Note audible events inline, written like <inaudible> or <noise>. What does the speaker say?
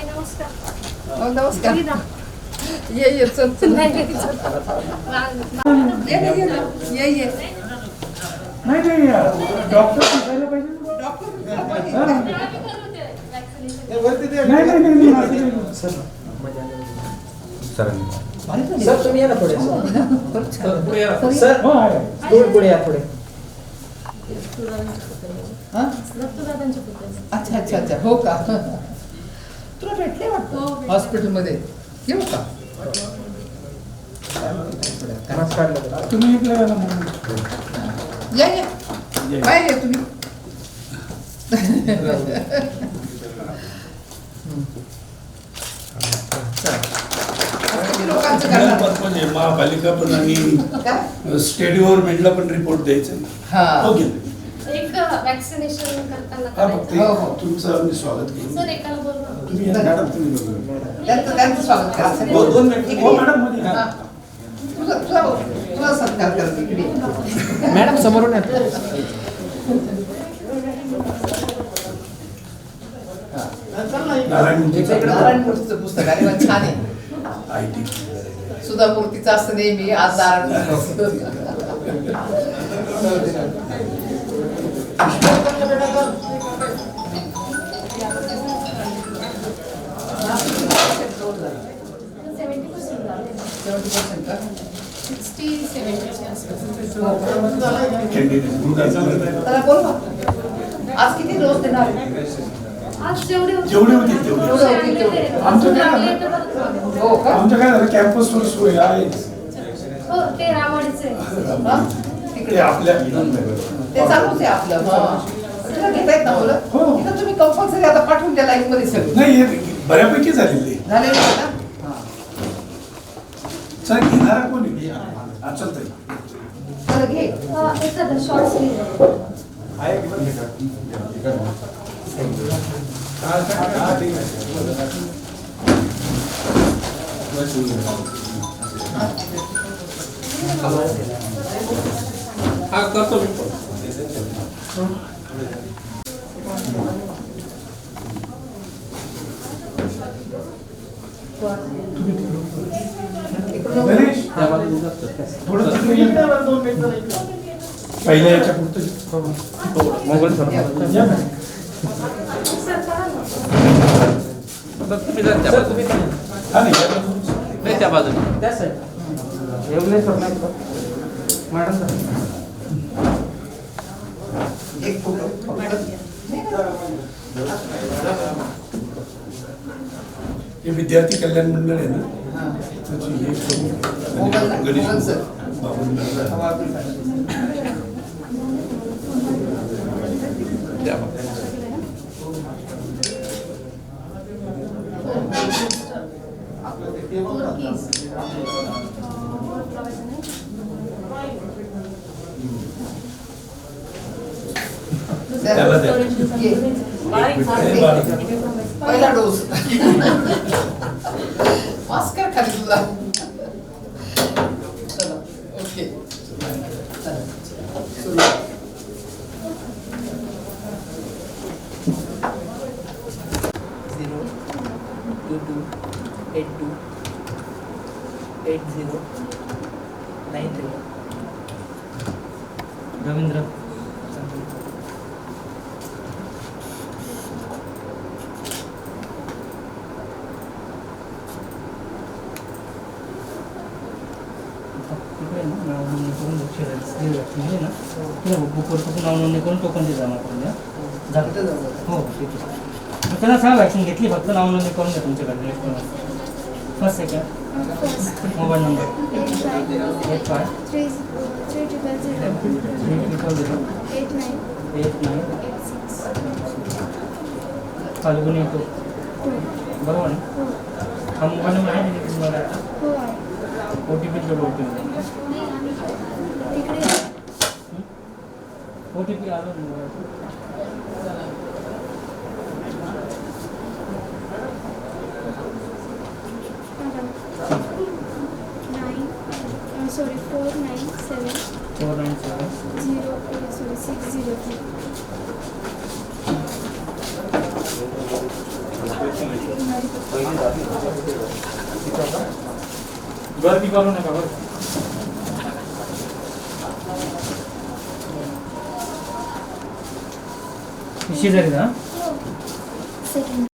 ताई, नमस्कार नमस्कार ये. ये चल चल. ये नाही नाही डॉक्टर पाहिजे. नाही नाही नाही. सर तुम्ही या ना पुढे सर, हो आहे पुढे या पुढे. अच्छा अच्छा अच्छा हो का तुला भेटले हो, वाटतं भेटले. हॉस्पिटलमध्ये येऊ का? तुम्ही इकडे. या या काय लोकांचं करणार? म्हणजे महापालिका पण आणि काय? स्टेट गव्हर्नमेंटला पण रिपोर्ट द्यायचा. हा ओके एक वॅक्सिनेशन करताना हा. हो, हो. तुमचं आम्ही स्वागत करू सर एकाला बोलवा तुम्ही या, मॅडम तुम्ही बोला. त्यांचं त्यांचं स्वागत करायचं हो, दोन मिनिटं. इकडे हो ये. मॅडममध्ये हा. तुझा तुझा तुझा सत्कार करते इकडे. मॅडम समोरून या नारायण मूर्तीचा नारायण मूर्तीचं पुस्तक अरे वा, छान आहे सुधा मूर्तीचं असतं नेहमी आज नारायण मूर्तीचं. <laughs> आज किती डोस देणार जेवढे होते जेवढे होतील तेवढे. आमचं काय झालं? आमच्या काय झालं सोय आहे हो ते रामवाडीचे तिकडे. आपल्या ते चालूच आहे आपलं. हा. ना मुलं? हो. तिथं तुम्ही कंपल्सरी आता पाठवून द्या लाईन मध्ये सगळं नाही हे बऱ्यापैकी झालेले. झालेलं आहे का? हा. सर घेणारा कोणी हा चला घे. हा, एखादा शॉर्ट स्लीव हा करतो मी. पहिल्या याच्या पुढचं मोबाईल करा ना. तुम्ही जा त्या बाजूला. हा नाही त्या बाजूला. Madam sir. एक फोटो हे विद्यार्थी कल्याण मंडळ आहे ना? त्याची हे प्रमुख गणेश सर. बाबू नंदा. हवा आपली पाहिजे. त्या बाजूला. Four keys. त्याला द्या. घे. हे बाळा. पहिला डोस मास्क कर खाली तुझा चला ओके चला सुरू zero two two eight two eight zero nine three Ravindra. तिकडे ना नाव नोंदणी करून करून टोकन ते जमा करून द्या. जाऊ. हो ठीक आहे. त्यांना सांगा वॅक्सिन घेतली फक्त नाव नोंदणी करून द्या तुमच्याकडे first second Mobile number eight five Three three triple zero three triple zero eight nine eight nine eight six Falguni to two. बरोबर ना हो हा मोबाईल नंबर आहे तिथे तुम्हाला हो आहे ओ टी पी जोड ओ टी पी नाही आम्ही तिकडे ओ टी पी आलं सिक्स झिरो थ्री पहिली झाली तिथं आता गर्दी करू नका बरं शेजारी ना सेकंड